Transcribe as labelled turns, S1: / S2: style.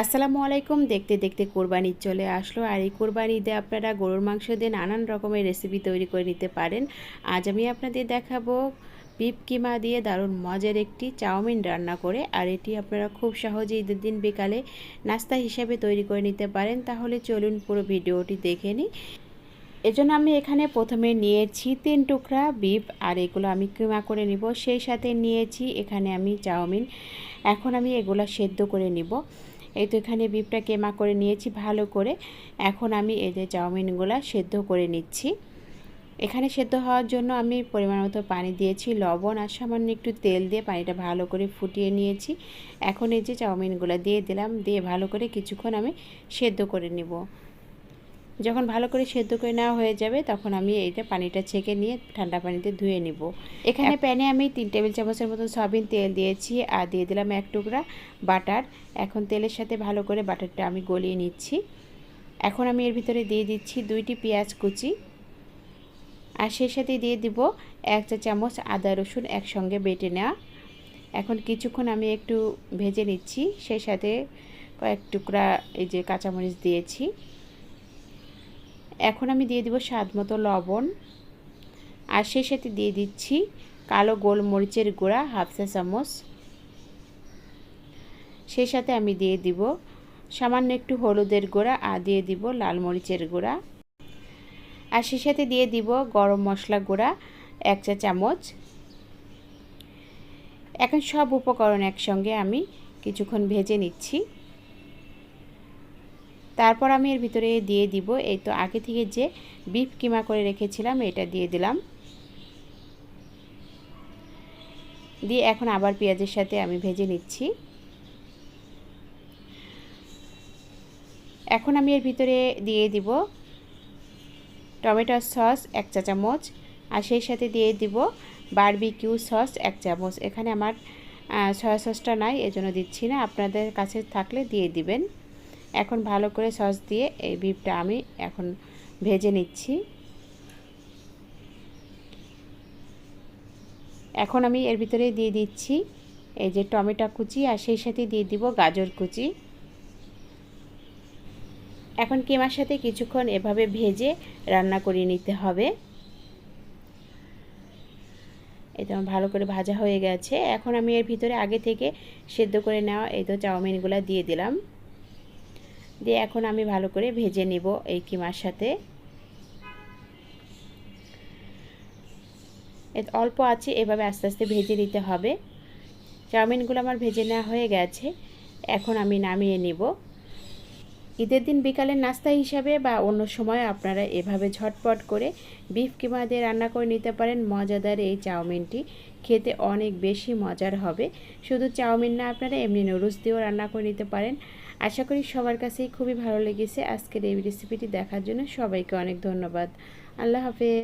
S1: আসসালামু আলাইকুম। দেখতে দেখতে কোরবানি চলে আসলো। আর এই কোরবানি ঈদে আপনারা গরুর মাংস দিয়ে নানান রকমের রেসিপি তৈরি করে নিতে পারেন। আজ আমি আপনাদের দেখাবো পিপ কিমা দিয়ে দারুণ মজার একটি চাউমিন রান্না করে। আর এটি আপনারা খুব সহজে ঈদের দিন বিকালে নাস্তা হিসাবে তৈরি করে নিতে পারেন। তাহলে চলুন পুরো ভিডিওটি দেখে নিই। এজন্য আমি এখানে প্রথমে নিয়েছি তিন টুকরা বিপ আর এগুলো আমি কিমা করে নিব। সেই সাথে নিয়েছি এখানে আমি চাউমিন। এখন আমি এগুলো সেদ্ধ করে নিব। এই তো এখানে বিফটা কেমা করে নিয়েছি? ভালো করে। এখন আমি এই যে চাউমিনগুলো সেদ্ধ করে নিচ্ছি। এখানে সেদ্ধ হওয়ার জন্য আমি পরিমাণ মতো পানি দিয়েছি, লবণ আর সামান্য একটু তেল দিয়ে পানিটা ভালো করে ফুটিয়ে নিয়েছি। এখন এই যে চাউমিনগুলো দিয়ে দিলাম, দিয়ে ভালো করে কিছুক্ষণ আমি সেদ্ধ করে নিব। যখন ভালো করে সেদ্ধ করে নেওয়া হয়ে যাবে তখন আমি এইটা পানিটা ছেঁকে নিয়ে ঠান্ডা পানিতে ধুয়ে নিব। এখানে প্যানে আমি তিন টেবিল চামচের মতো সয়াবিন তেল দিয়েছি আর দিয়ে দিলাম এক টুকরা বাটার। এখন তেলের সাথে ভালো করে বাটারটা আমি গলিয়ে নিচ্ছি। এখন আমি এর ভিতরে দিয়ে দিচ্ছি দুইটি পেঁয়াজ কুচি। আর সেই সাথে দিয়ে দিব এক চা চামচ আদা রসুন একসঙ্গে বেটে নেওয়া। এখন কিছুক্ষণ আমি একটু ভেজে নিচ্ছি সেই সাথে কয়েক টুকরা এই যে কাঁচামরিচ দিয়েছি। এখন আমি দিয়ে দিব স্বাদ মতো লবণ। আর সেই সাথে দিয়ে দিচ্ছি কালো গোলমরিচের গুঁড়া, হাফ চা চামচ। সেই সাথে আমি দিয়ে দিব সামান্য একটু হলুদের গুঁড়া আর দিয়ে দিব লাল মরিচের গুঁড়া। আর সেই সাথে দিয়ে দিব গরম মশলা গুঁড়া, এক চা চামচ। এখন সব উপকরণ একসঙ্গে আমি কিছুক্ষণ ভেজে নিচ্ছি। তারপর আমি এর ভিতরে দিয়ে দিব। এই তো আগে থেকে যে বিফ কিমা করে রেখেছিলাম, এটা দিয়ে দিলাম। দিয়ে এখন আবার পেঁয়াজের সাথে আমি ভেজে নিচ্ছি। এখন আমি এর ভিতরে দিয়ে দিব টমেটো সস এক চা চামচ, আর সেই সাথে দিয়ে দিব বারবিকিউ সস এক চামচ। এখানে আমার সয়া সসটা নাই, এজন্য দিচ্ছি না। আপনাদের কাছে থাকলে দিয়ে দিবেন। এখন ভালো করে সস দিয়ে এই বিফটা আমি এখন ভেজে নিচ্ছি। এখন আমি এর ভিতরে দিয়ে দিচ্ছি এই যে টমেটো কুচি আর সেই সাথে দিয়ে দিব গাজর কুচি। এখন কেমার সাথে কিছুক্ষণ এভাবে ভেজে রান্না করে নিতে হবে। এই এটা ভালো করে ভাজা হয়ে গেছে। এখন আমি এর ভিতরে আগে থেকে সেদ্ধ করে নেওয়া এই তো চাউমিনগুলো দিয়ে দিলাম। দিয়ে এখন আমি ভালো করে ভেজে নিব এই কিমার সাথে। অল্প আছে এভাবে আস্তে আস্তে ভেজে দিতে হবে। চাউমিনগুলো আমার ভেজে নেওয়া হয়ে গেছে। এখন আমি নামিয়ে নিব। ঈদের দিন বিকালের নাস্তা হিসাবে বা অন্য সময় আপনারা এভাবে ঝটপট করে বিফ কিমা দিয়ে রান্না করে নিতে পারেন। মজাদার এই চাউমিনটি খেতে অনেক বেশি মজার হবে। শুধু চাউমিন না, আপনারা এমনি নুডলস দিয়েও রান্না করে নিতে পারেন। আশা করি সবার কাছেই খুবই ভালো লেগেছে। আজকের এই রেসিপিটি দেখার জন্য সবাইকে অনেক ধন্যবাদ। আল্লাহ হাফেজ।